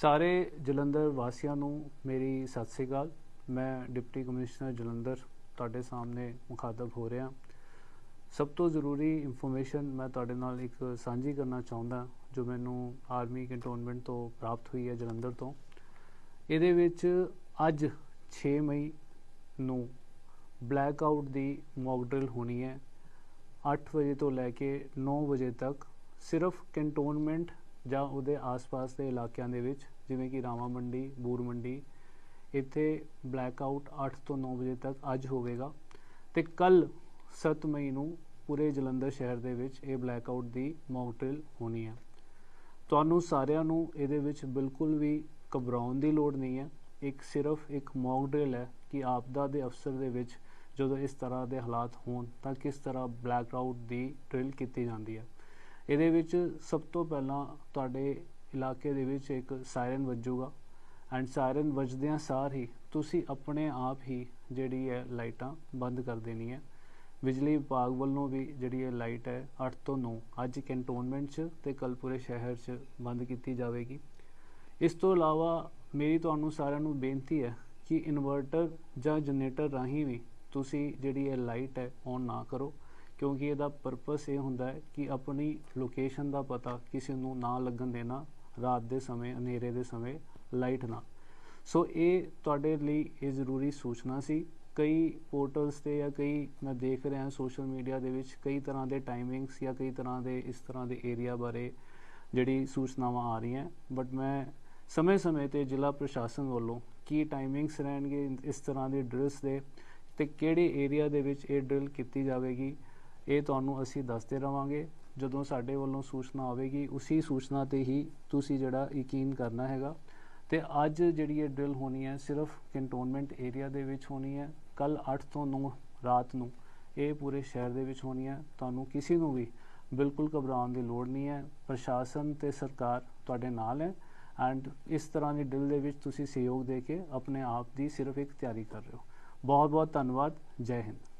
ਸਾਰੇ ਜਲੰਧਰ ਵਾਸੀਆਂ ਨੂੰ ਮੇਰੀ ਸਤਿ ਸ੍ਰੀ ਅਕਾਲ। ਮੈਂ ਡਿਪਟੀ ਕਮਿਸ਼ਨਰ ਜਲੰਧਰ ਤੁਹਾਡੇ ਸਾਹਮਣੇ ਮੁਖਾਤਬ ਹੋ ਰਿਹਾ। ਸਭ ਤੋਂ ਜ਼ਰੂਰੀ ਇਨਫੋਰਮੇਸ਼ਨ ਮੈਂ ਤੁਹਾਡੇ ਨਾਲ ਇੱਕ ਸਾਂਝੀ ਕਰਨਾ ਚਾਹੁੰਦਾ, ਜੋ ਮੈਨੂੰ ਆਰਮੀ ਕੰਟੋਨਮੈਂਟ ਤੋਂ ਪ੍ਰਾਪਤ ਹੋਈ ਹੈ ਜਲੰਧਰ ਤੋਂ। ਇਹਦੇ ਵਿੱਚ ਅੱਜ 6 ਮਈ ਨੂੰ ਬਲੈਕ ਆਊਟ ਦੀ ਮੌਕ ਡਰਿਲ ਹੋਣੀ ਹੈ। 8 ਵਜੇ ਤੋਂ ਲੈ ਕੇ 9 ਵਜੇ ਤੱਕ ਸਿਰਫ ਕੰਟੋਨਮੈਂਟ ਜਾਂ ਉਹਦੇ ਆਸ-ਪਾਸ ਦੇ ਇਲਾਕਿਆਂ ਦੇ ਵਿੱਚ, ਜਿਵੇਂ ਕਿ ਰਾਮਾ ਮੰਡੀ, ਬੂਰ ਮੰਡੀ, ਇੱਥੇ ਬਲੈਕ ਆਊਟ 8 ਤੋਂ 9 ਵਜੇ ਤੱਕ ਅੱਜ ਹੋਵੇਗਾ। ਤੇ ਕੱਲ 7 ਮਈ ਨੂੰ ਪੂਰੇ ਜਲੰਧਰ ਸ਼ਹਿਰ ਦੇ ਵਿੱਚ ਇਹ ਬਲੈਕ ਆਊਟ ਦੀ ਮੌਕ ਡਰਿਲ ਹੋਣੀ ਹੈ। ਤੁਹਾਨੂੰ ਸਾਰਿਆਂ ਨੂੰ ਇਹਦੇ ਵਿੱਚ ਬਿਲਕੁਲ ਵੀ ਘਬਰਾਉਣ ਦੀ ਲੋੜ ਨਹੀਂ ਹੈ। ਇੱਕ ਸਿਰਫ ਇੱਕ ਮੌਕ ਡਰਿਲ ਹੈ ਕਿ ਆਪਦਾ ਦੇ ਅਫਸਰ ਦੇ ਵਿੱਚ ਜਦੋਂ ਇਸ ਤਰ੍ਹਾਂ ਦੇ ਹਾਲਾਤ ਹੋਣ ਤਾਂ ਕਿਸ ਤਰ੍ਹਾਂ ਬਲੈਕ ਆਊਟ ਦੀ ਡਰਿਲ ਕੀਤੀ ਜਾਂਦੀ ਹੈ। ਇਹਦੇ ਵਿੱਚ ਸਭ ਤੋਂ ਪਹਿਲਾਂ ਤੁਹਾਡੇ ਇਲਾਕੇ ਦੇ ਵਿੱਚ ਇੱਕ ਸਾਇਰਨ ਵੱਜੂਗਾ। ਐਂਡ ਸਾਇਰਨ ਵੱਜਦਿਆਂ ਸਾਰ ਹੀ ਤੁਸੀਂ ਆਪਣੇ ਆਪ ਹੀ ਜਿਹੜੀ ਹੈ ਲਾਈਟਾਂ ਬੰਦ ਕਰ ਦੇਣੀ ਹੈ ਬਿਜਲੀ ਵਿਭਾਗ ਵੱਲੋਂ ਵੀ ਜਿਹੜੀ ਇਹ ਲਾਈਟ ਹੈ 8 ਤੋਂ 9 ਅੱਜ ਕੈਂਟੋਨਮੈਂਟ 'ਚ ਤੇ ਕੱਲ ਪੂਰੇ ਸ਼ਹਿਰ 'ਚ ਬੰਦ ਕੀਤੀ ਜਾਵੇਗੀ। ਇਸ ਤੋਂ ਇਲਾਵਾ ਮੇਰੀ ਤੁਹਾਨੂੰ ਸਾਰਿਆਂ ਨੂੰ ਬੇਨਤੀ ਹੈ ਕਿ ਇਨਵਰਟਰ ਜਾਂ ਜਨਰੇਟਰ ਰਾਹੀਂ ਵੀ ਤੁਸੀਂ ਜਿਹੜੀ ਇਹ ਲਾਈਟ ਹੈ ਔਨ ਨਾ ਕਰੋ। ਕਿਉਂਕਿ ਇਹਦਾ ਪਰਪਸ ਇਹ ਹੁੰਦਾ ਹੈ ਕਿ ਆਪਣੀ ਲੋਕੇਸ਼ਨ ਦਾ ਪਤਾ ਕਿਸੇ ਨੂੰ ਨਾ ਲੱਗਣ ਦੇਣਾ, ਰਾਤ ਦੇ ਸਮੇਂ, ਹਨੇਰੇ ਦੇ ਸਮੇਂ ਲਾਈਟ ਨਾ। ਸੋ ਇਹ ਤੁਹਾਡੇ ਲਈ ਇਹ ਜ਼ਰੂਰੀ ਸੂਚਨਾ ਸੀ। ਕਈ ਪੋਰਟਲਸ ਤੇ ਜਾਂ ਕਈ ਮੈਂ ਦੇਖ ਰਿਹਾ ਸੋਸ਼ਲ ਮੀਡੀਆ ਦੇ ਵਿੱਚ ਕਈ ਤਰ੍ਹਾਂ ਦੇ ਟਾਈਮਿੰਗਸ ਜਾਂ ਕਈ ਤਰ੍ਹਾਂ ਦੇ ਇਸ ਤਰ੍ਹਾਂ ਦੇ ਏਰੀਆ ਬਾਰੇ ਜਿਹੜੀ ਸੂਚਨਾਵਾਂ ਆ ਰਹੀਆਂ। ਬਟ ਮੈਂ ਸਮੇਂ-ਸਮੇਂ ਤੇ ਜ਼ਿਲ੍ਹਾ ਪ੍ਰਸ਼ਾਸਨ ਵੱਲੋਂ ਕੀ ਟਾਈਮਿੰਗਸ ਰਹਿਣਗੇ ਇਸ ਤਰ੍ਹਾਂ ਦੇ ਡਰਿਲਸ ਦੇ ਤੇ ਕਿਹੜੇ ਏਰੀਆ ਦੇ ਵਿੱਚ ਇਹ ਡਰਿਲ ਕੀਤੀ ਜਾਵੇਗੀ ਇਹ ਤੁਹਾਨੂੰ ਅਸੀਂ ਦੱਸਦੇ ਰਵਾਂਗੇ, ਜਦੋਂ ਸਾਡੇ ਵੱਲੋਂ ਸੂਚਨਾ ਆਵੇਗੀ, ਉਸੇ ਸੂਚਨਾ ਤੇ ਹੀ ਤੁਸੀਂ ਜਿਹੜਾ ਯਕੀਨ ਕਰਨਾ ਹੈਗਾ। ਤੇ ਅੱਜ ਜਿਹੜੀ ਇਹ ਡਰਿਲ ਹੋਣੀ ਹੈ, ਸਿਰਫ ਕੰਟੋਨਮੈਂਟ ਏਰੀਆ ਦੇ ਵਿੱਚ ਹੋਣੀ ਹੈ। ਕੱਲ 8 ਤੋਂ 9 ਰਾਤ ਨੂੰ ਇਹ ਪੂਰੇ ਸ਼ਹਿਰ ਦੇ ਵਿੱਚ ਹੋਣੀ ਹੈ। ਤੁਹਾਨੂੰ ਕਿਸੇ ਨੂੰ ਵੀ ਬਿਲਕੁਲ ਘਬਰਾਉਣ ਦੀ ਲੋੜ ਨਹੀਂ ਹੈ। ਪ੍ਰਸ਼ਾਸਨ ਤੇ ਸਰਕਾਰ ਤੁਹਾਡੇ ਨਾਲ ਹੈ ਐਂਡ ਇਸ ਤਰ੍ਹਾਂ ਦੀ ਡਰਿਲ ਦੇ ਵਿੱਚ ਤੁਸੀਂ ਸਹਿਯੋਗ ਦੇ ਕੇ ਆਪਣੇ ਆਪ ਦੀ ਸਿਰਫ ਇੱਕ ਤਿਆਰੀ ਕਰ ਰਹੇ ਹੋ। ਬਹੁਤ ਬਹੁਤ ਧੰਨਵਾਦ। ਜੈ ਹਿੰਦ।